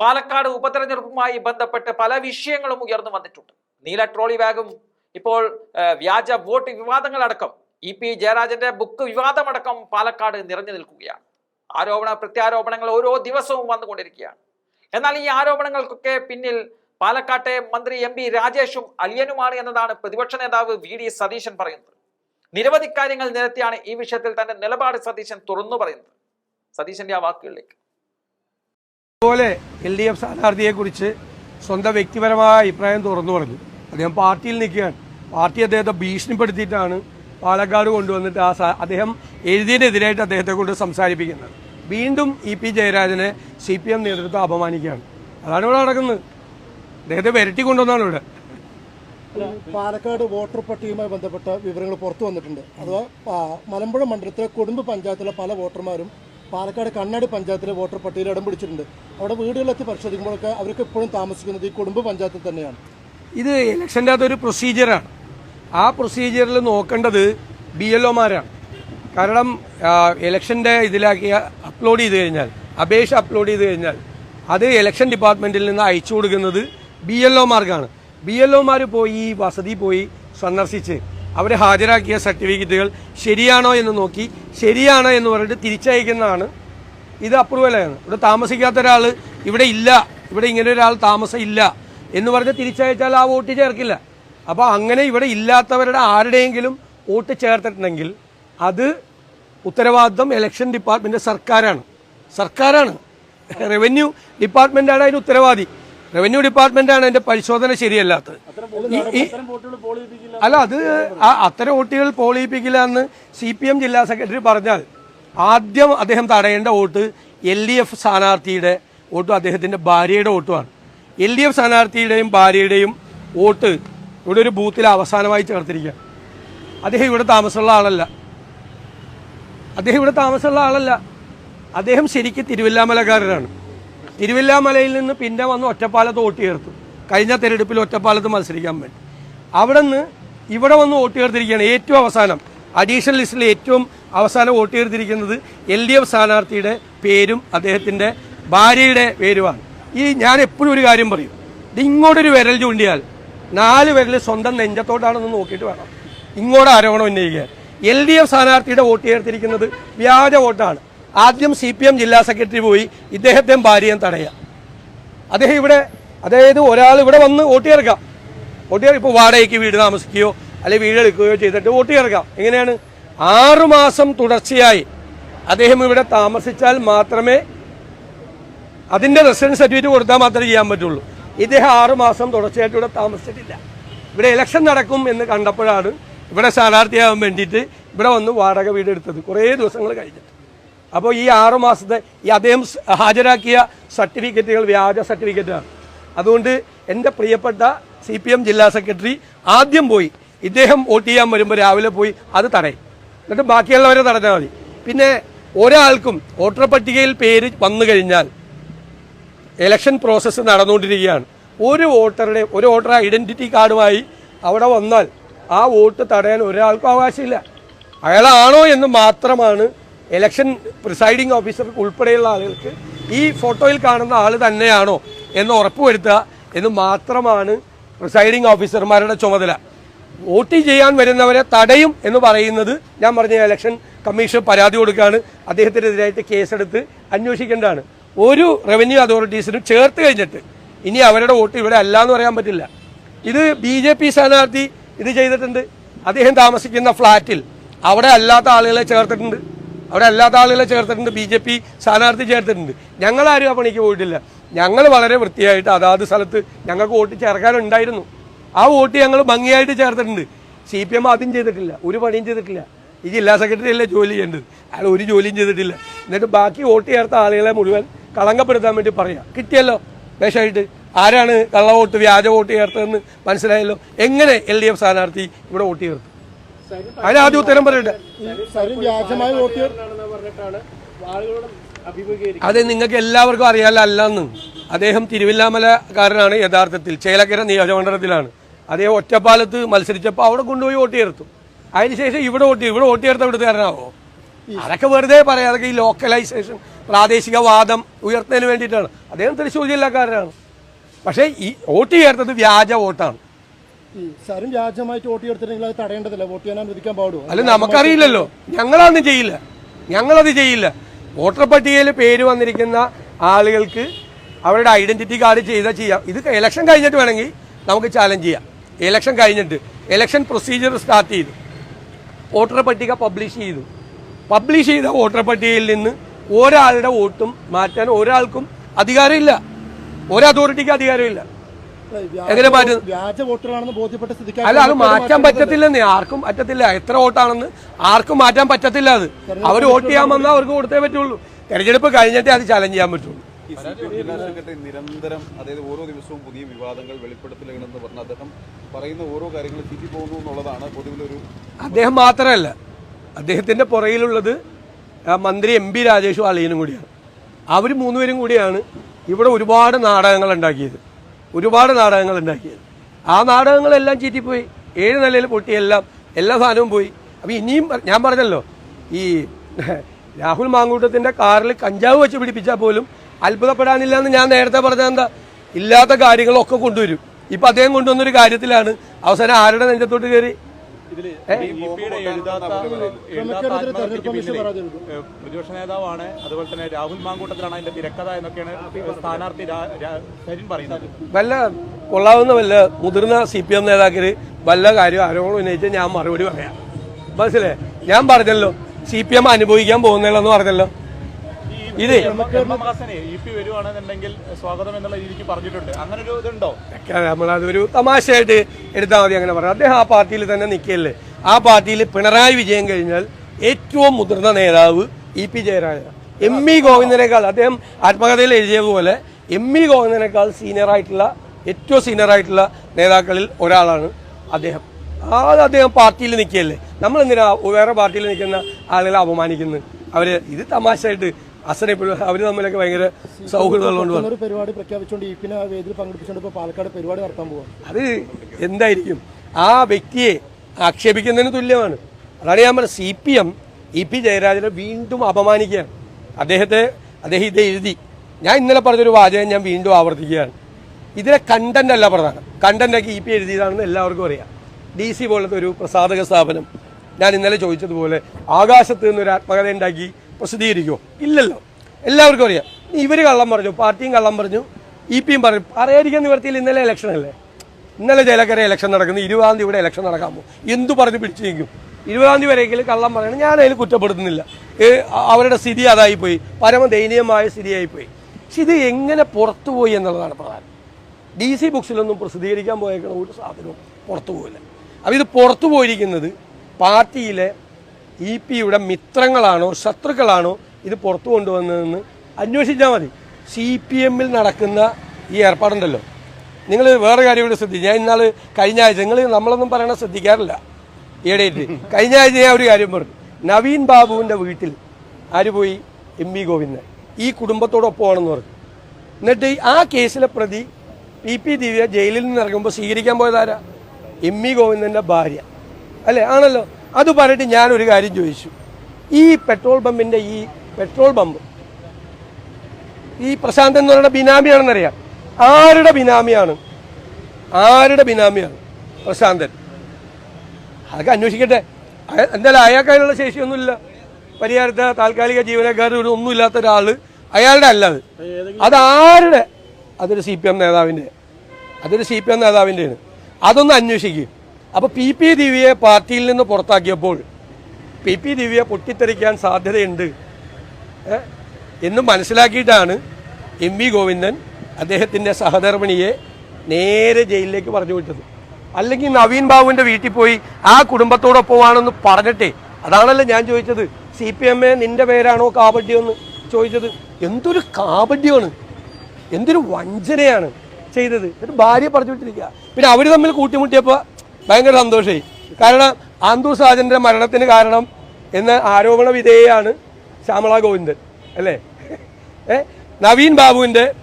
പാലക്കാട് ഉപതെരഞ്ഞെടുപ്പുമായി ബന്ധപ്പെട്ട് പല വിഷയങ്ങളും ഉയർന്നു വന്നിട്ടുണ്ട്. നീല ട്രോളി ബാഗും ഇപ്പോൾ വ്യാജ വോട്ട് വിവാദങ്ങളടക്കം ഇ പി ജയരാജന്റെ ബുക്ക് വിവാദമടക്കം പാലക്കാട് നിറഞ്ഞു നിൽക്കുകയാണ്. ആരോപണ പ്രത്യാരോപണങ്ങൾ ഓരോ ദിവസവും വന്നുകൊണ്ടിരിക്കുകയാണ്. എന്നാൽ ഈ ആരോപണങ്ങൾക്കൊക്കെ പിന്നിൽ പാലക്കാട്ടെ മന്ത്രി എം പി രാജേഷും അലിയനുമാണ് എന്നതാണ് പ്രതിപക്ഷ നേതാവ് വി ഡി സതീശൻ പറയുന്നത്. നിരവധി കാര്യങ്ങൾ നിരത്തിയാണ് ഈ വിഷയത്തിൽ തന്റെ നിലപാട് സതീശൻ തുറന്നു പറയുന്നത്. സതീശന്റെ ആ വാക്കുകളിലേക്ക്. അതുപോലെ എൽ ഡി എഫ് സ്ഥാനാർത്ഥിയെ കുറിച്ച് സ്വന്തം വ്യക്തിപരമായ അഭിപ്രായം തുറന്നു പറഞ്ഞു. അദ്ദേഹം പാർട്ടിയിൽ നിൽക്കുകയാണ്. പാർട്ടി അദ്ദേഹത്തെ ഭീഷണിപ്പെടുത്തിയിട്ടാണ് പാലക്കാട് കൊണ്ടുവന്നിട്ട് ആ അദ്ദേഹം എഴുതിയതിനെതിരായിട്ട് അദ്ദേഹത്തെ കൊണ്ട് സംസാരിപ്പിക്കുന്നത്. വീണ്ടും ഇ പി ജയരാജനെ സി പി എം നേതൃത്വം അപമാനിക്കുകയാണ്. അതാണ് ഇവിടെ നടക്കുന്നത്. അദ്ദേഹത്തെ വരട്ടി കൊണ്ടുവന്നാണ് ഇവിടെ. പാലക്കാട് വോട്ടർ പട്ടികയുമായി ബന്ധപ്പെട്ട വിവരങ്ങൾ പുറത്തു വന്നിട്ടുണ്ട്. അഥവാ മലമ്പുഴ മണ്ഡലത്തിലെ കുടുംബ പഞ്ചായത്തിലെ പല വോട്ടർമാരും പാലക്കാട് കണ്ണാടി പഞ്ചായത്തിലെ വോട്ടർ പട്ടികയിൽ ഇടം പിടിച്ചിട്ടുണ്ട്. അവിടെ വീടുകളിലെത്തി പരിശോധിക്കുമ്പോഴൊക്കെ അവർക്ക് എപ്പോഴും താമസിക്കുന്നത് ഈ കുടുംബ പഞ്ചായത്തിൽ തന്നെയാണ്. ഇത് ഇലക്ഷന്റെ അകത്തൊരു പ്രൊസീജിയറാണ് ആ പ്രൊസീജിയറിൽ നോക്കേണ്ടത് ബി എൽ ഒമാരാണ് കാരണം ഇലക്ഷന്റെ ഇതിലാക്കി അപ്ലോഡ് ചെയ്ത് കഴിഞ്ഞാൽ അപേക്ഷ അപ്ലോഡ് ചെയ്ത് കഴിഞ്ഞാൽ അത് ഇലക്ഷൻ ഡിപ്പാർട്ട്മെന്റിൽ നിന്ന് അയച്ചു കൊടുക്കുന്നത് ബി എൽ ഒമാർക്കാണ് ബി എൽ ഒമാർ പോയി വസതി പോയി സന്ദർശിച്ച് അവർ ഹാജരാക്കിയ സർട്ടിഫിക്കറ്റുകൾ ശരിയാണോ എന്ന് നോക്കി ശരിയാണോ എന്ന് പറഞ്ഞിട്ട് തിരിച്ചയക്കുന്നതാണ്. ഇത് അപ്രൂവലാണ് ഇവിടെ താമസിക്കാത്ത ഒരാൾ ഇവിടെ ഇല്ല ഇവിടെ ഇങ്ങനെ ഒരാൾ താമസം ഇല്ല എന്ന് പറഞ്ഞ് തിരിച്ചയച്ചാൽ ആ വോട്ട് ചേർക്കില്ല. അപ്പോൾ അങ്ങനെ ഇവിടെ ഇല്ലാത്തവരുടെ ആരുടെയെങ്കിലും വോട്ട് ചേർത്തിട്ടുണ്ടെങ്കിൽ അത് ഉത്തരവാദിത്വം ഇലക്ഷൻ ഡിപ്പാർട്ട്മെന്റ് സർക്കാരാണ്. സർക്കാരാണ്. റവന്യൂ ഡിപ്പാർട്ട്മെന്റാണ് അതിന് ഉത്തരവാദി. റവന്യൂ ഡിപ്പാർട്ട്മെന്റാണ് അതിന്റെ പരിശോധന ശരിയല്ലാത്തത്. അല്ല അത് അത്തരം വോട്ടുകൾ പോളിയിപ്പിക്കില്ല എന്ന് സി പി എം ജില്ലാ സെക്രട്ടറി പറഞ്ഞാൽ ആദ്യം അദ്ദേഹം തടയേണ്ട വോട്ട് എൽ ഡി എഫ് സ്ഥാനാർത്ഥിയുടെ വോട്ടും അദ്ദേഹത്തിന്റെ ഭാര്യയുടെ വോട്ടുമാണ്. എൽ ഡി എഫ് സ്ഥാനാർത്ഥിയുടെയും ഭാര്യയുടെയും വോട്ട് ഇവിടെ ഒരു ബൂത്തിൽ അവസാനമായി ചേർത്തിരിക്കുക അദ്ദേഹം ഇവിടെ താമസമുള്ള ആളല്ല. അദ്ദേഹം ഇവിടെ താമസമുള്ള ആളല്ല. അദ്ദേഹം ശരിക്കും തിരുവല്ലാമലക്കാരനാണ്. തിരുവല്ലാമലയിൽ നിന്ന് പിന്നെ വന്ന് ഒറ്റപ്പാലത്ത് വോട്ട് ചേർത്തു. കഴിഞ്ഞ തെരഞ്ഞെടുപ്പിൽ ഒറ്റപ്പാലത്ത് മത്സരിക്കാൻ വേണ്ടി. അവിടെ നിന്ന് ഇവിടെ വന്ന് വോട്ട് ചേർത്തിരിക്കുകയാണ് ഏറ്റവും അവസാനം. അഡീഷണൽ ലിസ്റ്റിൽ ഏറ്റവും അവസാനം വോട്ട് ചേർത്തിരിക്കുന്നത് എൽ ഡി എഫ് സ്ഥാനാർത്ഥിയുടെ പേരും അദ്ദേഹത്തിന്റെ ഭാര്യയുടെ പേരുമാണ്. ഈ ഞാൻ എപ്പോഴും ഒരു കാര്യം പറയും. ഇങ്ങോട്ടൊരു വിരൽ ചൂണ്ടിയാൽ നാല് വിരൽ സ്വന്തം നെഞ്ചത്തോട്ടാണെന്ന് നോക്കിയിട്ട് വേണം. ഇങ്ങോട്ട് ആരോപണം ഉന്നയിക്കുക എൽ ഡി എഫ് സ്ഥാനാർത്ഥിയുടെ വോട്ട് ചേർത്തിരിക്കുന്നത് വ്യാജ വോട്ടാണ്. ആദ്യം സി പി എം ജില്ലാ സെക്രട്ടറി പോയി ഇദ്ദേഹത്തെയും ഭാര്യയും തടയുക അദ്ദേഹം ഇവിടെ അതായത് ഒരാൾ ഇവിടെ വന്ന് വോട്ട് ചേർക്കാം. വോട്ട് ചേർ ഇപ്പോൾ വാടകയ്ക്ക് വീട് താമസിക്കുകയോ അല്ലെങ്കിൽ വീട് എടുക്കുകയോ ചെയ്തിട്ട് വോട്ട് ചേർക്കാം. എങ്ങനെയാണ്? ആറുമാസം തുടർച്ചയായി അദ്ദേഹം ഇവിടെ താമസിച്ചാൽ മാത്രമേ അതിന്റെ റെസിഡൻസ് സർട്ടിഫിക്കറ്റ് കൊടുത്താൽ മാത്രമേ ചെയ്യാൻ പറ്റുള്ളൂ. ഇദ്ദേഹം ആറുമാസം തുടർച്ചയായിട്ട് ഇവിടെ താമസിച്ചിട്ടില്ല. ഇവിടെ ഇലക്ഷൻ നടക്കും എന്ന് കണ്ടപ്പോഴാണ് ഇവിടെ സ്ഥാനാർത്ഥിയാകാൻ വേണ്ടിയിട്ട് ഇവിടെ വന്ന് വാടക വീട് എടുത്തത്. കുറേ ദിവസങ്ങൾ കഴിഞ്ഞിട്ട്. അപ്പോൾ ഈ ആറു മാസത്തെ ഈ അദ്ദേഹം ഹാജരാക്കിയ സർട്ടിഫിക്കറ്റുകൾ വ്യാജ സർട്ടിഫിക്കറ്റാണ് അതുകൊണ്ട് എന്റെ പ്രിയപ്പെട്ട സി പി എം ജില്ലാ സെക്രട്ടറി ആദ്യം പോയി ഇദ്ദേഹം വോട്ട് ചെയ്യാൻ വരുമ്പോൾ രാവിലെ പോയി അത് തടയും. എന്നിട്ട് ബാക്കിയുള്ളവരെ തടഞ്ഞാൽ മതി. പിന്നെ ഒരാൾക്കും വോട്ടർ പട്ടികയിൽ പേര് വന്നു കഴിഞ്ഞാൽ ഇലക്ഷൻ പ്രോസസ്സ് നടന്നുകൊണ്ടിരിക്കുകയാണ്. ഒരു വോട്ടറുടെ ഒരു വോട്ടർ ഐഡന്റിറ്റി കാർഡുമായി അവിടെ വന്നാൽ ആ വോട്ട് തടയാൻ ഒരാൾക്കും അവകാശമില്ല. അയാളാണോ എന്ന് മാത്രമാണ് ഇലക്ഷൻ പ്രിസൈഡിംഗ് ഓഫീസർ ഉൾപ്പെടെയുള്ള ആളുകൾക്ക് ഈ ഫോട്ടോയിൽ കാണുന്ന ആൾ തന്നെയാണോ എന്ന് ഉറപ്പുവരുത്തുക എന്ന് മാത്രമാണ് പ്രിസൈഡിംഗ് ഓഫീസർമാരുടെ ചുമതല. വോട്ട് ചെയ്യാൻ വരുന്നവരെ തടയും എന്ന് പറയുന്നത് ഞാൻ പറഞ്ഞ ഇലക്ഷൻ കമ്മീഷൻ പരാതി കൊടുക്കുകയാണ്. അദ്ദേഹത്തിനെതിരായിട്ട് കേസെടുത്ത് അന്വേഷിക്കേണ്ടതാണ്. ഒരു റവന്യൂ അതോറിറ്റീസിനും ചേർത്ത് കഴിഞ്ഞിട്ട് ഇനി അവരുടെ വോട്ട് ഇവിടെ അല്ല എന്ന് പറയാൻ പറ്റില്ല. ഇത് ബി ജെ പി സ്ഥാനാർത്ഥി ഇത് ചെയ്തിട്ടുണ്ട്. അദ്ദേഹം താമസിക്കുന്ന ഫ്ലാറ്റിൽ അവിടെ അല്ലാത്ത ആളുകളെ ചേർത്തിട്ടുണ്ട്. അവിടെ അല്ലാത്ത ആളുകളെ ചേർത്തിട്ടുണ്ട് ബി ജെ പി സ്ഥാനാർത്ഥി ചേർത്തിട്ടുണ്ട്. ഞങ്ങളാരും ആ പണിക്ക് പോയിട്ടില്ല. ഞങ്ങൾ വളരെ വൃത്തിയായിട്ട് അതാത് സ്ഥലത്ത് ഞങ്ങൾക്ക് വോട്ട് ചേർക്കാനുണ്ടായിരുന്നു. ആ വോട്ട് ഞങ്ങൾ ഭംഗിയായിട്ട് ചേർത്തിട്ടുണ്ട്. സി പി എം ആദ്യം ചെയ്തിട്ടില്ല ഒരു പണിയും ചെയ്തിട്ടില്ല. ഈ ജില്ലാ സെക്രട്ടറി അല്ലേ ജോലി ചെയ്യേണ്ടത്? അയാൾ ഒരു ജോലിയും ചെയ്തിട്ടില്ല. എന്നിട്ട് ബാക്കി വോട്ട് ചേർത്ത ആളുകളെ മുഴുവൻ കളങ്കപ്പെടുത്താൻ വേണ്ടി പറയാം. കിട്ടിയല്ലോ വേഷമായിട്ട് ആരാണ് കള്ളവോട്ട് വ്യാജ വോട്ട് ചേർത്തതെന്ന് മനസ്സിലായല്ലോ. എങ്ങനെ എൽ ഡി എഫ് സ്ഥാനാർത്ഥി ഇവിടെ വോട്ട് ചേർത്തു? അതിനാദ്യം ഉത്തരം പറയട്ടെ. വ്യാജമായ വോട്ട് അത് നിങ്ങൾക്ക് എല്ലാവർക്കും അറിയാലോ അല്ലെന്ന്. അദ്ദേഹം തിരുവില്ലാമലക്കാരനാണ് യഥാർത്ഥത്തിൽ. ചേലക്കര നിയോജകമണ്ഡലത്തിലാണ്. അദ്ദേഹം ഒറ്റപ്പാലത്ത് മത്സരിച്ചപ്പോൾ അവിടെ കൊണ്ടുപോയി വോട്ട് ചേർത്തു. അതിനുശേഷം ഇവിടെ വോട്ട്. ഇവിടെ വോട്ട് ചേർത്ത ഇവിടുത്തുകാരനാവോ? അതൊക്കെ വെറുതെ പറയാം. അതൊക്കെ ഈ ലോക്കലൈസേഷൻ പ്രാദേശികവാദം ഉയർത്തുന്നതിന് വേണ്ടിയിട്ടാണ്. അദ്ദേഹം തൃശ്ശൂർ ജില്ലക്കാരനാണ്. പക്ഷേ ഈ വോട്ട് ചേർത്തത് വ്യാജ വോട്ടാണ്. സാരും വ്യാജമായിട്ട് വോട്ട് ചെയ്തിട്ടുണ്ടെങ്കിൽ അത് തടയേണ്ടതില്ല? വോട്ട് ചെയ്യാൻ അനുവദിക്കാൻ പാടുമോ അല്ല നമുക്കറിയില്ലല്ലോ. ഞങ്ങളതൊന്നും ചെയ്യില്ല. ഞങ്ങളത് ചെയ്യില്ല. വോട്ടർ പട്ടികയിൽ പേര് വന്നിരിക്കുന്ന ആളുകൾക്ക് അവരുടെ ഐഡന്റിറ്റി കാർഡ് ചെയ്താൽ ചെയ്യാം. ഇത് ഇലക്ഷൻ കഴിഞ്ഞിട്ട് വേണമെങ്കിൽ നമുക്ക് ചാലഞ്ച് ചെയ്യാം. ഇലക്ഷൻ കഴിഞ്ഞിട്ട്. ഇലക്ഷൻ പ്രൊസീജിയർ സ്റ്റാർട്ട് ചെയ്തു. വോട്ടർ പട്ടിക പബ്ലിഷ് ചെയ്തു. പബ്ലിഷ് ചെയ്ത വോട്ടർ പട്ടികയിൽ നിന്ന് ഒരാളുടെ വോട്ടും മാറ്റാൻ ഒരാൾക്കും അധികാരമില്ല. ഒരു അതോറിറ്റിക്ക് അധികാരമില്ല. എങ്ങനെ മാറ്റും? വ്യാജ ബോധ്യപ്പെട്ട സ്ഥിതിക്ക് അല്ല അത് മാറ്റാൻ പറ്റത്തില്ലെന്നേ. ആർക്കും പറ്റത്തില്ല. എത്ര വോട്ടാണെന്ന് ആർക്കും മാറ്റാൻ പറ്റത്തില്ല അത്. അവർ വോട്ട് ചെയ്യാൻ വന്നാൽ അവർക്ക് കൊടുത്തേ പറ്റുള്ളൂ. തെരഞ്ഞെടുപ്പ് കഴിഞ്ഞിട്ടേ അത് ചലഞ്ച് ചെയ്യാൻ പറ്റുള്ളൂ. ജില്ലാ സെക്രട്ടറി നിരന്തരം അതായത് ഓരോ ദിവസവും പുതിയ വിവാദങ്ങൾ വെളിപ്പെടുത്തലുകളെന്ന് പറഞ്ഞ് അദ്ദേഹം പറയുന്ന ഓരോ കാര്യങ്ങളും ചുറ്റി പോകുന്നു എന്നുള്ളതാണ് പൊതുവിലൊരു അദ്ദേഹം മാത്രമല്ല അദ്ദേഹത്തിന്റെ പുറകിലുള്ളത് മന്ത്രി എം പി രാജേഷും അളിയനും കൂടിയാണ്. അവർ മൂന്നുപേരും കൂടിയാണ് ഇവിടെ ഒരുപാട് നാടകങ്ങൾ ഉണ്ടാക്കിയത്. ഒരുപാട് നാടകങ്ങൾ ഉണ്ടാക്കിയത് ആ നാടകങ്ങളെല്ലാം ചീറ്റിപ്പോയി. ഏഴ് നിലയിൽ പൊട്ടി എല്ലാം സാധനവും പോയി. അപ്പം ഇനിയും ഞാൻ പറഞ്ഞല്ലോ ഈ രാഹുൽ മാങ്കൂട്ടത്തിന്റെ കാറിൽ കഞ്ചാവ് വെച്ച് പിടിപ്പിച്ചാൽ പോലും അത്ഭുതപ്പെടാനില്ല എന്ന് ഞാൻ നേരത്തെ പറഞ്ഞത് എന്താ ഇല്ലാത്ത കാര്യങ്ങളൊക്കെ കൊണ്ടുവരും. ഇപ്പം അദ്ദേഹം കൊണ്ടുവന്നൊരു കാര്യത്തിലാണ് അവസാനം ആരുടെ നെഞ്ചത്തോട്ട് കയറി? പ്രതിപക്ഷ നേതാവാണ്. അതുപോലെ തന്നെ രാഹുൽ മാങ്കൂട്ടത്തിലാണ് അതിന്റെ തിരക്കഥ എന്നൊക്കെയാണ് സ്ഥാനാർത്ഥി സരിൻ പറയുന്നത്. വല്ല കൊള്ളാവുന്ന വല്ല മുതിർന്ന സി പി എം നേതാക്കര് വല്ല കാര്യം ആരോപണം ഉന്നയിച്ച് ഞാൻ മറുപടി പറയാം. മനസ്സിലേ ഞാൻ പറഞ്ഞല്ലോ സി പി എം അനുഭവിക്കാൻ പോകുന്നില്ലെന്ന് പറഞ്ഞല്ലോ. ഇത്. ബ്രഹ്മഹാസനെ ഇ പി സ്വാഗതം എന്നുള്ള രീതിക്ക് പറഞ്ഞിട്ടുണ്ട്. അങ്ങനെ ഒരു ഇതുണ്ടോ? ഒക്കെ നമ്മളതൊരു തമാശയായിട്ട് എടുത്താൽ മതി അങ്ങനെ പറയാം. അദ്ദേഹം ആ പാർട്ടിയിൽ തന്നെ നിൽക്കല്ലേ ആ പാർട്ടിയിൽ പിണറായി വിജയൻ കഴിഞ്ഞാൽ ഏറ്റവും മുതിർന്ന നേതാവ് E P Jayaraja M E ഗോവിന്ദനേക്കാൾ അദ്ദേഹം ആത്മകഥയിൽ എഴുതിയതുപോലെ എം ഇ ഗോവിന്ദനേക്കാൾ സീനിയർ ആയിട്ടുള്ള ഏറ്റവും സീനിയർ ആയിട്ടുള്ള നേതാക്കളിൽ ഒരാളാണ് അദ്ദേഹം. ആ അദ്ദേഹം പാർട്ടിയിൽ നിൽക്കുകയല്ലേ? നമ്മളെന്തിനാ വേറെ പാർട്ടിയിൽ നിൽക്കുന്ന ആളുകളെ അപമാനിക്കുന്നത്? അവർ ഇത് തമാശയായിട്ട് അസനെ അവർ തമ്മിലൊക്കെ ഭയങ്കര സൗഹൃദമുള്ളതുകൊണ്ട് ഒരു പരിപാടി പ്രഖ്യാപിച്ചുകൊണ്ട് ഈ പിന്നെ ആ വേദിയിൽ പങ്കെടുപ്പിച്ചുകൊണ്ട് ഇപ്പോൾ പാലക്കാട് പരിപാടി നടത്താൻ പോകും അത് എന്തായിരിക്കും? ആ വ്യക്തിയെ ആക്ഷേപിക്കുന്നതിന് തുല്യമാണ്. അതാണ് ഞാൻ പറഞ്ഞത്. C P M E P ജയരാജനെ വീണ്ടും അപമാനിക്കുകയാണ്. അദ്ദേഹത്തെ അദ്ദേഹം ഇത് എഴുതി. ഞാൻ ഇന്നലെ പറഞ്ഞൊരു വാചകം ഞാൻ വീണ്ടും ആവർത്തിക്കുകയാണ്. ഇതിലെ കണ്ടന്റ് അല്ല പ്രധാനം. കണ്ടന്റൊക്കെ ഇ പി എഴുതിയതാണെന്ന് എല്ലാവർക്കും അറിയാം. ഡി സി പോലത്തെ ഒരു പ്രസാധക സ്ഥാപനം. ഞാൻ ഇന്നലെ ചോദിച്ചതുപോലെ ആകാശത്ത് നിന്നൊരു ആത്മകഥ ഉണ്ടാക്കി പ്രസിദ്ധീകരിക്കുമോ ഇല്ലല്ലോ. എല്ലാവർക്കും അറിയാം. ഇവർ കള്ളം പറഞ്ഞു പാർട്ടിയും കള്ളം പറഞ്ഞു ഇ പിയും പറഞ്ഞു. അറിയാതിരിക്കുന്ന നിവർത്തിയിൽ ഇന്നലെ ഇലക്ഷൻ അല്ലേ? ഇന്നലെ ചേലക്കര ഇലക്ഷൻ നടക്കുന്നു ഇരുപതാം തീയതി ഇവിടെ ഇലക്ഷൻ നടക്കാൻ പോകും. എന്തു പറഞ്ഞ് പിടിച്ചു നിൽക്കും ഇരുപതാം തീയതി വരെയെങ്കിലും കള്ളം പറയണം. ഞാൻ അതിൽ കുറ്റപ്പെടുത്തുന്നില്ല. അവരുടെ സ്ഥിതി അതായിപ്പോയി. പരമദയനീയമായ സ്ഥിതിയായിപ്പോയി. പക്ഷെ ഇത് എങ്ങനെ പുറത്തുപോയി എന്നുള്ളതാണ് പ്രധാനം. ഡി സി ബുക്സിലൊന്നും പ്രസിദ്ധീകരിക്കാൻ പോയേക്കണ ഒരു സാധനവും പുറത്തു പോയില്ല അപ്പോൾ ഇത് പുറത്തു പോയിരിക്കുന്നത് പാർട്ടിയിലെ ഇ പിയുടെ മിത്രങ്ങളാണോ ശത്രുക്കളാണോ ഇത് പുറത്തു കൊണ്ടുവന്നതെന്ന് അന്വേഷിച്ചാൽ മതി. സി പി എമ്മിൽ നടക്കുന്ന ഈ ഏർപ്പാടുണ്ടല്ലോ. നിങ്ങൾ വേറെ കാര്യം കൂടി ശ്രദ്ധിച്ചു ഞാൻ ഇന്നാൾ കഴിഞ്ഞ ആഴ്ച നിങ്ങൾ നമ്മളൊന്നും പറയണ ശ്രദ്ധിക്കാറില്ല. ഈയിടെയായിട്ട് കഴിഞ്ഞ ആഴ്ച ഞാൻ ഒരു കാര്യം പറഞ്ഞു. നവീൻ ബാബുവിന്റെ വീട്ടിൽ ആര് പോയി? M V Govindan. ഈ കുടുംബത്തോടൊപ്പമാണെന്ന് പറഞ്ഞു. എന്നിട്ട് ആ കേസിലെ പ്രതി പി പി ദിവ്യ ജയിലിൽ നിന്ന് ഇറങ്ങുമ്പോൾ സ്വീകരിക്കാൻ പോയതാരാ? എം ഇ ഗോവിന്ദന്റെ ഭാര്യ. അല്ലേ? ആണല്ലോ. അത് പറഞ്ഞിട്ട് ഞാനൊരു കാര്യം ചോദിച്ചു. ഈ പെട്രോൾ പമ്പിന്റെ ഈ പെട്രോൾ പമ്പ് ഈ പ്രശാന്ത് എന്ന് പറയുന്ന ബിനാമിയാണെന്നറിയാം. ആരുടെ ബിനാമിയാണ്? ആരുടെ ബിനാമിയാണ് പ്രശാന്തൻ? അതൊക്കെ അന്വേഷിക്കട്ടെ. എന്തായാലും അയാൾക്കതിനുള്ള ശേഷിയൊന്നുമില്ല. പരിഹാരത്തെ താൽക്കാലിക ജീവനക്കാർ ഒരു ഒന്നുമില്ലാത്ത ഒരാൾ അയാളുടെ അല്ല അത്. അതാരുടെ അതൊരു സി പി എം നേതാവിന്റെ അതൊരു സി പി എം നേതാവിന്റെയാണ് അതൊന്ന് അന്വേഷിക്കും. അപ്പോൾ പി പി ദിവ്യയെ പാർട്ടിയിൽ നിന്ന് പുറത്താക്കിയപ്പോൾ പി പി ദിവ്യ പൊട്ടിത്തെറിക്കാൻ സാധ്യതയുണ്ട്. എന്ന് മനസ്സിലാക്കിയിട്ടാണ് എം വി ഗോവിന്ദൻ അദ്ദേഹത്തിന്റെ സഹധർമ്മിണിയെ നേരെ ജയിലിലേക്ക് പറഞ്ഞു വിട്ടത്. അല്ലെങ്കിൽ നവീൻ ബാബുവിന്റെ വീട്ടിൽ പോയി ആ കുടുംബത്തോടൊപ്പമാണെന്ന് പറഞ്ഞിട്ടേ. അതാണല്ലോ ഞാൻ ചോദിച്ചത്. സി പി എം എ നിന്റെ പേരാണോ കാപട്യമെന്ന് ചോദിച്ചത്. എന്തൊരു കാബഡ്യമാണ് എന്തൊരു വഞ്ചനയാണ് ചെയ്തത്. എന്നിട്ട് ഭാര്യ പറഞ്ഞു വിട്ടിരിക്കുക. പിന്നെ അവർ തമ്മിൽ കൂട്ടിമുട്ടിയപ്പോൾ ഭയങ്കര സന്തോഷമായി കാരണം ആന്തു സാജന്റെ മരണത്തിന് കാരണം എന്ന ആരോപണ വിധേയാണ് ശ്യാമള ഗോവിന്ദൻ അല്ലേ? ഏ? നവീൻ ബാബുവിന്റെ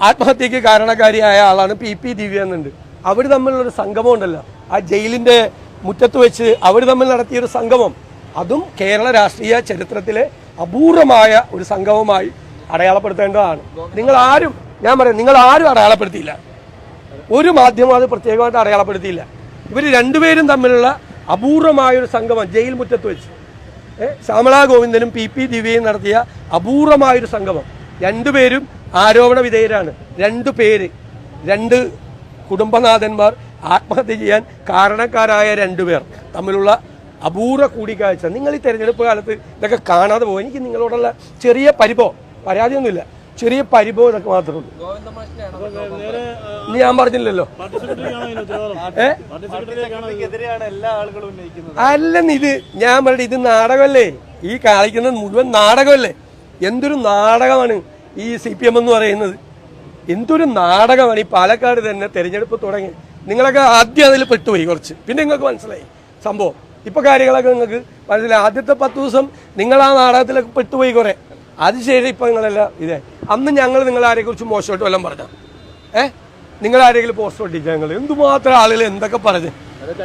ആത്മഹത്യക്ക് കാരണക്കാരിയായ ആളാണ് പി പി ദിവ്യ എന്നുണ്ട്. അവർ തമ്മിലുള്ളൊരു സംഗമം ഉണ്ടല്ലോ. ആ ജയിലിന്റെ മുറ്റത്ത് വെച്ച് അവർ തമ്മിൽ നടത്തിയൊരു സംഗമം. അതും കേരള രാഷ്ട്രീയ ചരിത്രത്തിലെ അപൂർവമായ ഒരു സംഗമമായി അടയാളപ്പെടുത്തേണ്ടതാണ്. നിങ്ങൾ ആരും ഞാൻ പറയാം നിങ്ങൾ ആരും അടയാളപ്പെടുത്തിയില്ല. ഒരു മാധ്യമം അത് പ്രത്യേകമായിട്ട് അടയാളപ്പെടുത്തിയില്ല. ഇവർ രണ്ടുപേരും തമ്മിലുള്ള അപൂർവമായ ഒരു സംഗമം ജയിൽ മുറ്റത്ത് വെച്ച്. ശ്യാമള ഗോവിന്ദനും പി പി ദിവ്യയും നടത്തിയ അപൂർവമായൊരു സംഗമം. രണ്ടുപേരും ആരോപണ വിധേയരാണ്. രണ്ടു പേര് രണ്ട് കുടുംബനാഥന്മാർ ആത്മഹത്യ ചെയ്യാൻ കാരണക്കാരായ രണ്ടുപേർ തമ്മിലുള്ള അപൂർവ കൂടിക്കാഴ്ച. നിങ്ങൾ ഈ തെരഞ്ഞെടുപ്പ് കാലത്ത് ഇതൊക്കെ കാണാതെ പോകും എനിക്ക് നിങ്ങളോടുള്ള ചെറിയ പരിഭവം പരാതിയൊന്നുമില്ല. ചെറിയ പരിഭവം ഇതൊക്കെ മാത്രമേ ഉള്ളൂ ഞാൻ പറഞ്ഞില്ലല്ലോ. ഏ? എതിരെയാണ് എല്ലാ ആളുകളും ഉന്നയിക്കുന്നത്. അല്ലെന്ന് ഇത് ഞാൻ പറഞ്ഞു ഇത് നാടകമല്ലേ? ഈ കാണിക്കുന്നത് മുഴുവൻ നാടകമല്ലേ? എന്തൊരു നാടകമാണ് ഈ സി പി എം എന്ന് പറയുന്നത്? എന്തൊരു നാടകമാണ് ഈ പാലക്കാട് തന്നെ തെരഞ്ഞെടുപ്പ് തുടങ്ങി. നിങ്ങളൊക്കെ ആദ്യം അതിൽ പെട്ടുപോയി കുറച്ച്. പിന്നെ നിങ്ങൾക്ക് മനസ്സിലായി സംഭവം. ഇപ്പൊ കാര്യങ്ങളൊക്കെ നിങ്ങൾക്ക് മനസ്സിലായി. ആദ്യത്തെ പത്ത് ദിവസം നിങ്ങൾ ആ നാടകത്തിലൊക്കെ പെട്ടുപോയി കുറെ. അത് ശരി ഇപ്പൊ നിങ്ങളെല്ലാം ഇതേ അന്ന് ഞങ്ങൾ നിങ്ങൾ ആരെക്കുറിച്ച് മോശമായിട്ട് വല്ലതും പറഞ്ഞ ഏ നിങ്ങൾ ആരെങ്കിലും പോസ്റ്റ് ഒട്ടിക്കാൻ നിങ്ങൾ എന്തുമാത്രം ആളുകൾ എന്തൊക്കെ പറഞ്ഞു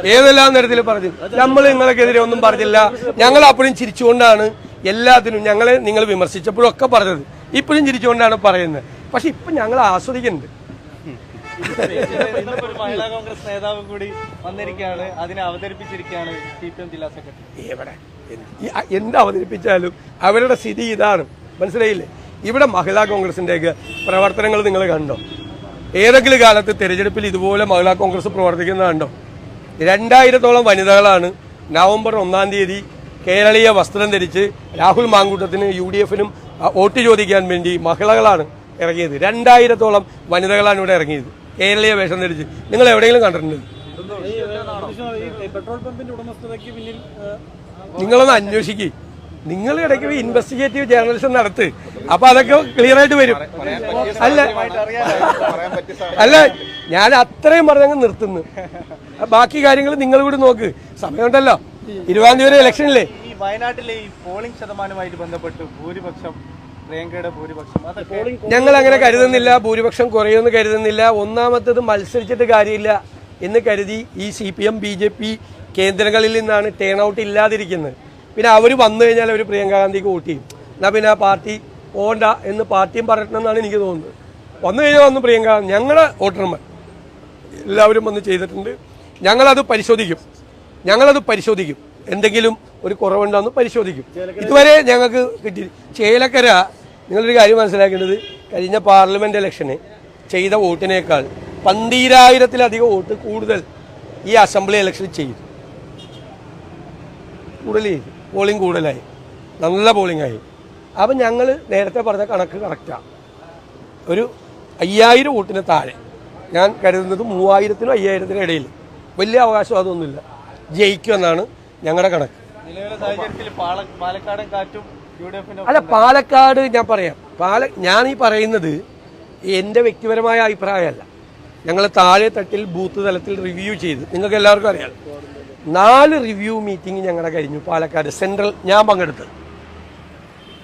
ഏതെല്ലാം തരത്തിൽ പറഞ്ഞു നമ്മൾ നിങ്ങൾക്കെതിരെ ഒന്നും പറഞ്ഞില്ല ഞങ്ങൾ അപ്പോഴും ചിരിച്ചുകൊണ്ടാണ് എല്ലാത്തിനും ഞങ്ങളെ നിങ്ങൾ വിമർശിച്ചപ്പോഴും ഒക്കെ പറഞ്ഞത് ഇപ്പോഴും ചിരിച്ചുകൊണ്ടാണ് പറയുന്നത് പക്ഷെ ഇപ്പൊ ഞങ്ങൾ ആസ്വദിക്കുന്നുണ്ട് കോൺഗ്രസ് കൂടി വന്നിരിക്കുകയാണ് അതിനെ ജില്ലാ സെക്രട്ടറി എവിടെ എന്ത് അവതരിപ്പിച്ചാലും അവരുടെ സ്ഥിതി ഇതാണ് മനസ്സിലായില്ലേ? ഇവിടെ മഹിളാ കോൺഗ്രസിന്റെയൊക്കെ പ്രവർത്തനങ്ങൾ നിങ്ങൾ കണ്ടോ? ഏതെങ്കിലും കാലത്ത് തിരഞ്ഞെടുപ്പിൽ ഇതുപോലെ മഹിളാ കോൺഗ്രസ് പ്രവർത്തിക്കുന്നത് കണ്ടോ? രണ്ടായിരത്തോളം വനിതകളാണ് നവംബർ ഒന്നാം തീയതി കേരളീയ വസ്ത്രം ധരിച്ച് രാഹുൽ മാങ്കൂട്ടത്തിന് യു ഡി എഫിനും വോട്ട് ചോദിക്കാൻ വേണ്ടി മഹിളകളാണ് ഇറങ്ങിയത്. രണ്ടായിരത്തോളം വനിതകളാണ് ഇവിടെ ഇറങ്ങിയത്. കേരളീയ വേഷം ധരിച്ച്. നിങ്ങൾ എവിടെയെങ്കിലും കണ്ടിട്ടുണ്ട്? നിങ്ങളൊന്ന് അന്വേഷിക്കുക നിങ്ങൾ ഇടയ്ക്ക് ഇൻവെസ്റ്റിഗേറ്റീവ് ജേർണലിസം നടത്ത്. അപ്പൊ അതൊക്കെ ക്ലിയർ ആയിട്ട് വരും. അല്ല. അല്ല ഞാൻ അത്രയും പറഞ്ഞങ്ങ് നിർത്തുന്നു. ബാക്കി കാര്യങ്ങൾ നിങ്ങൾ കൂടി നോക്ക്. സമയമുണ്ടല്ലോ. ഇരുപതാം തീയതി വരെ ഇലക്ഷനില്ലേ ഈ വയനാട്ടിലെ ഈ പോളിംഗ് ശതമാനമായിട്ട് ബന്ധപ്പെട്ട് ഭൂരിപക്ഷം പ്രിയങ്കയുടെ ഭൂരിപക്ഷം അതൊക്കെ ഞങ്ങൾ അങ്ങനെ കരുതുന്നില്ല. ഭൂരിപക്ഷം കുറയുമെന്ന് കരുതുന്നില്ല. ഒന്നാമത്തത് മത്സരിച്ചിട്ട് കാര്യമില്ല എന്ന് കരുതി ഈ C P M B J P കേന്ദ്രങ്ങളിൽ നിന്നാണ് ടേൺ ഔട്ട് ഇല്ലാതിരിക്കുന്നത്. പിന്നെ അവർ വന്നു കഴിഞ്ഞാൽ അവർ പ്രിയങ്ക ഗാന്ധിക്ക് വോട്ട് ചെയ്യും. എന്നാൽ പിന്നെ ആ പാർട്ടി പോണ്ട എന്ന് പാർട്ടിയും പറയണമെന്നാണ് എനിക്ക് തോന്നുന്നത്. വന്നു കഴിഞ്ഞാൽ വന്ന് പ്രിയങ്ക ഞങ്ങളുടെ വോട്ടർമാർ. എല്ലാവരും വന്ന് ചെയ്തിട്ടുണ്ട്. ഞങ്ങളത് പരിശോധിക്കും. ഞങ്ങളത് പരിശോധിക്കും. എന്തെങ്കിലും ഒരു കുറവുണ്ടോന്ന് പരിശോധിക്കും. ഇതുവരെ ഞങ്ങൾക്ക് കിട്ടി ചേലക്കര നിങ്ങളൊരു കാര്യം മനസ്സിലാക്കേണ്ടത് കഴിഞ്ഞ പാർലമെന്റ് ഇലക്ഷന് ചെയ്ത വോട്ടിനേക്കാൾ പന്തീരായിരത്തിലധികം വോട്ട് കൂടുതൽ ഈ അസംബ്ലി ഇലക്ഷൻ ചെയ്തു. കൂടുതൽ ചെയ്തു. പോളിംഗ് കൂടുതലായി. നല്ല പോളിംഗ് ആയി അപ്പം ഞങ്ങൾ നേരത്തെ പറഞ്ഞ കണക്ക് കറക്റ്റാണ് ഒരു അയ്യായിരം വോട്ടിന് താഴെ. ഞാൻ കരുതുന്നത് മൂവായിരത്തിനും അയ്യായിരത്തിനും ഇടയിൽ. വലിയ അവകാശം അതൊന്നുമില്ല. ജയിക്കുമെന്നാണ് ഞങ്ങളുടെ കണക്ക്. അല്ല പാലക്കാട് ഞാൻ പറയാം. പാല ഞാൻ ഈ പറയുന്നത് എന്റെ വ്യക്തിപരമായ അഭിപ്രായമല്ല. ഞങ്ങൾ താഴെ തട്ടിൽ ബൂത്ത് തലത്തിൽ റിവ്യൂ ചെയ്ത് നിങ്ങൾക്ക് എല്ലാവർക്കും അറിയാം നാല് റിവ്യൂ മീറ്റിംഗ് ഞങ്ങളുടെ കഴിഞ്ഞു പാലക്കാട് സെൻട്രൽ ഞാൻ പങ്കെടുത്തത്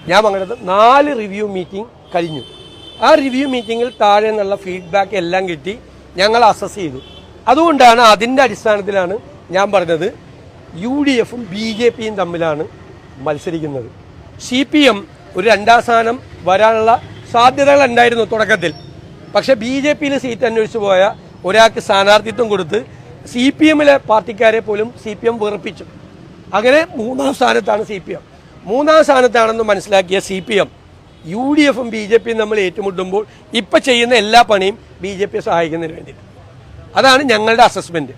ഞാൻ പങ്കെടുത്ത്. നാല് റിവ്യൂ മീറ്റിംഗ് കഴിഞ്ഞു. ആ റിവ്യൂ മീറ്റിങ്ങിൽ താഴെ നിന്നുള്ള ഫീഡ്ബാക്ക് എല്ലാം കിട്ടി. ഞങ്ങൾ അസസ് ചെയ്തു. അതുകൊണ്ടാണ് അതിന്റെ അടിസ്ഥാനത്തിലാണ് ഞാൻ പറഞ്ഞത് യു ഡി എഫും ബി ജെ പിയും തമ്മിലാണ് മത്സരിക്കുന്നത്. സി പി എം ഒരു രണ്ടാം സ്ഥാനം വരാനുള്ള സാധ്യതകൾ ഉണ്ടായിരുന്നു തുടക്കത്തിൽ. പക്ഷേ ബി ജെ പിയിൽ സീറ്റ് അന്വേഷിച്ച് പോയ ഒരാൾക്ക് സ്ഥാനാർത്ഥിത്വം കൊടുത്ത് സി പി എമ്മിലെ പാർട്ടിക്കാരെ പോലും സി പി എം വെറുപ്പിച്ചു. അങ്ങനെ മൂന്നാം സ്ഥാനത്താണ് സി പി എം. മൂന്നാം സ്ഥാനത്താണെന്ന് മനസ്സിലാക്കിയ C P M U D എഫും ബി ജെ പിയും നമ്മൾ ഏറ്റുമുട്ടുമ്പോൾ ഇപ്പം ചെയ്യുന്ന എല്ലാ പണിയും ബി ജെ പിയെ സഹായിക്കുന്നതിന് വേണ്ടിയിട്ട്. അതാണ് ഞങ്ങളുടെ അസസ്മെന്റ്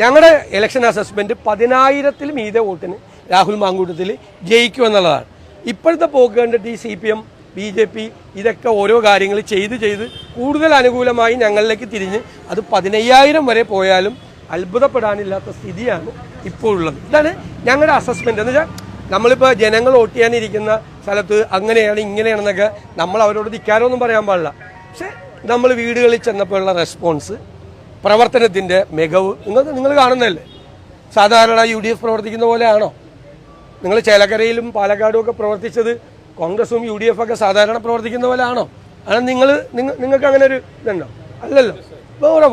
ഞങ്ങളുടെ ഇലക്ഷൻ അസസ്മെന്റ് പതിനായിരത്തിൽ മീതെ വോട്ടിന് രാഹുൽ മാങ്കൂട്ടത്തിൽ ജയിക്കുമെന്നുള്ളതാണ് ഇപ്പോഴത്തെ പോക്ക് കണ്ടിട്ട് ഈ C P M B J P ഇതൊക്കെ ഓരോ കാര്യങ്ങൾ ചെയ്ത് ചെയ്ത് കൂടുതൽ അനുകൂലമായി ഞങ്ങളിലേക്ക് തിരിഞ്ഞ് അത് പതിനയ്യായിരം വരെ പോയാലും അത്ഭുതപ്പെടാനില്ലാത്ത സ്ഥിതിയാണ് ഇപ്പോൾ ഉള്ളത് ഇതാണ് ഞങ്ങളുടെ അസസ്മെന്റ് എന്ന് വെച്ചാൽ നമ്മളിപ്പോൾ ജനങ്ങൾ വോട്ട് ചെയ്യാനിരിക്കുന്ന സ്ഥലത്ത് അങ്ങനെയാണ് ഇങ്ങനെയാണെന്നൊക്കെ നമ്മൾ അവരോട് ധിക്കാരമൊന്നും പറയാൻ പാടില്ല. പക്ഷെ നമ്മൾ വീടുകളിൽ ചെന്നപ്പോഴുള്ള റെസ്പോൺസ് പ്രവർത്തനത്തിന്റെ മികവ് നിങ്ങൾ നിങ്ങൾ കാണുന്നതല്ലേ? സാധാരണ യു ഡി എഫ് പ്രവർത്തിക്കുന്ന പോലെയാണോ? നിങ്ങൾ ചേലക്കരയിലും പാലക്കാടും ഒക്കെ പ്രവർത്തിച്ചത് കോൺഗ്രസും യു ഡി എഫ് ഒക്കെ സാധാരണ പ്രവർത്തിക്കുന്ന പോലെയാണോ? ആണ് നിങ്ങൾ നിങ്ങൾക്ക് അങ്ങനെ ഒരു ഇതുണ്ടോ? അല്ലല്ലോ.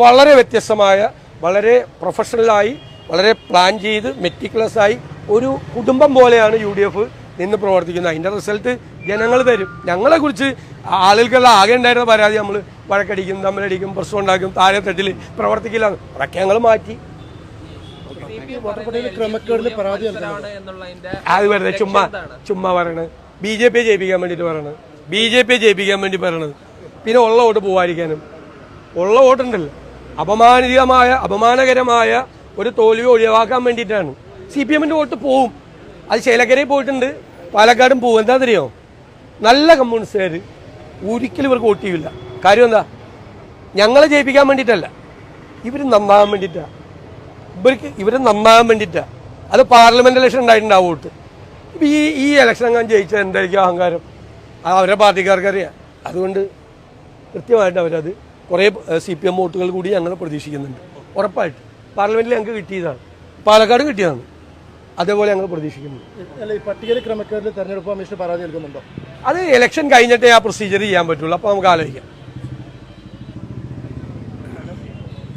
വളരെ വ്യത്യസ്തമായ വളരെ പ്രൊഫഷണലായി വളരെ പ്ലാൻ ചെയ്ത് മെറ്റിക്കുലസ് ആയി ഒരു കുടുംബം പോലെയാണ് യു ഡി എഫ് നിന്ന് പ്രവർത്തിക്കുന്നത്. അതിന്റെ റിസൾട്ട് ജനങ്ങൾ തരും. ഞങ്ങളെ കുറിച്ച് ആളുകൾക്കുള്ള ആകെ ഉണ്ടായിരുന്ന പരാതി നമ്മൾ വഴക്കടിക്കും തമ്മിലടിക്കും പ്രശ്നം ഉണ്ടാക്കും താഴെ തട്ടിൽ പ്രവർത്തിക്കില്ല. അതൊക്കെ ഞങ്ങൾ മാറ്റി. അത് വെറുതെ ചുമ്മാ ചുമ്മാ പറയണത്. ബി ജെ പിയെ ജയിപ്പിക്കാൻ വേണ്ടിയിട്ട് പറയണത്. ബി ജെ പിയെ ജയിപ്പിക്കാൻ വേണ്ടി പറയണത്. പിന്നെ ഉള്ള വോട്ട് പോവാതിരിക്കാനും. ഉള്ള വോട്ടുണ്ടല്ലോ. അപമാനിതമായ അപമാനകരമായ ഒരു തോൽവി ഒഴിവാക്കാൻ വേണ്ടിയിട്ടാണ്. സി പി എമ്മിന്റെ വോട്ട് പോവും. അത് ശൈലക്കരയിൽ പോയിട്ടുണ്ട്. പാലക്കാടും പോവും. എന്താ അറിയോ നല്ല കമ്മ്യൂണിസ്റ്റുകാർ ഒരിക്കലും ഇവർക്ക് വോട്ട് ചെയ്യില്ല. കാര്യം എന്താ? ഞങ്ങളെ ജയിപ്പിക്കാൻ വേണ്ടിയിട്ടല്ല. ഇവർ നന്നാകാൻ വേണ്ടിയിട്ടാണ് ഇവർക്ക് ഇവർ നന്നാകാൻ വേണ്ടിയിട്ടാണ് അത് പാർലമെന്റ് ഇലക്ഷൻ ഉണ്ടായിട്ടുണ്ടാവും വോട്ട്. ഇപ്പം ഈ ഈ ഇലക്ഷൻ അങ്ങനെ ജയിച്ച എന്തായിരിക്കും അഹങ്കാരം? അത് അവരുടെ പാർട്ടിക്കാർക്കറിയാം. അതുകൊണ്ട് കൃത്യമായിട്ട് അവരത് കുറേ സി പി എം വോട്ടുകൾ കൂടി ഞങ്ങൾ പ്രതീക്ഷിക്കുന്നുണ്ട്. ഉറപ്പായിട്ട്. പാർലമെന്റിൽ ഞങ്ങൾക്ക് കിട്ടിയതാണ്. പാലക്കാട് കിട്ടിയതാണ്. അതേപോലെ ഞങ്ങൾ പട്ടികയിൽ ക്രമക്കേടിൽ തെരഞ്ഞെടുപ്പ് കമ്മീഷൻ പരാതി നൽകുന്നുണ്ടോ? അത് ഇലക്ഷൻ കഴിഞ്ഞിട്ടേ ആ പ്രൊസീജിയർ ചെയ്യാൻ പറ്റുള്ളൂ. അപ്പോൾ നമുക്ക് ആലോചിക്കാം.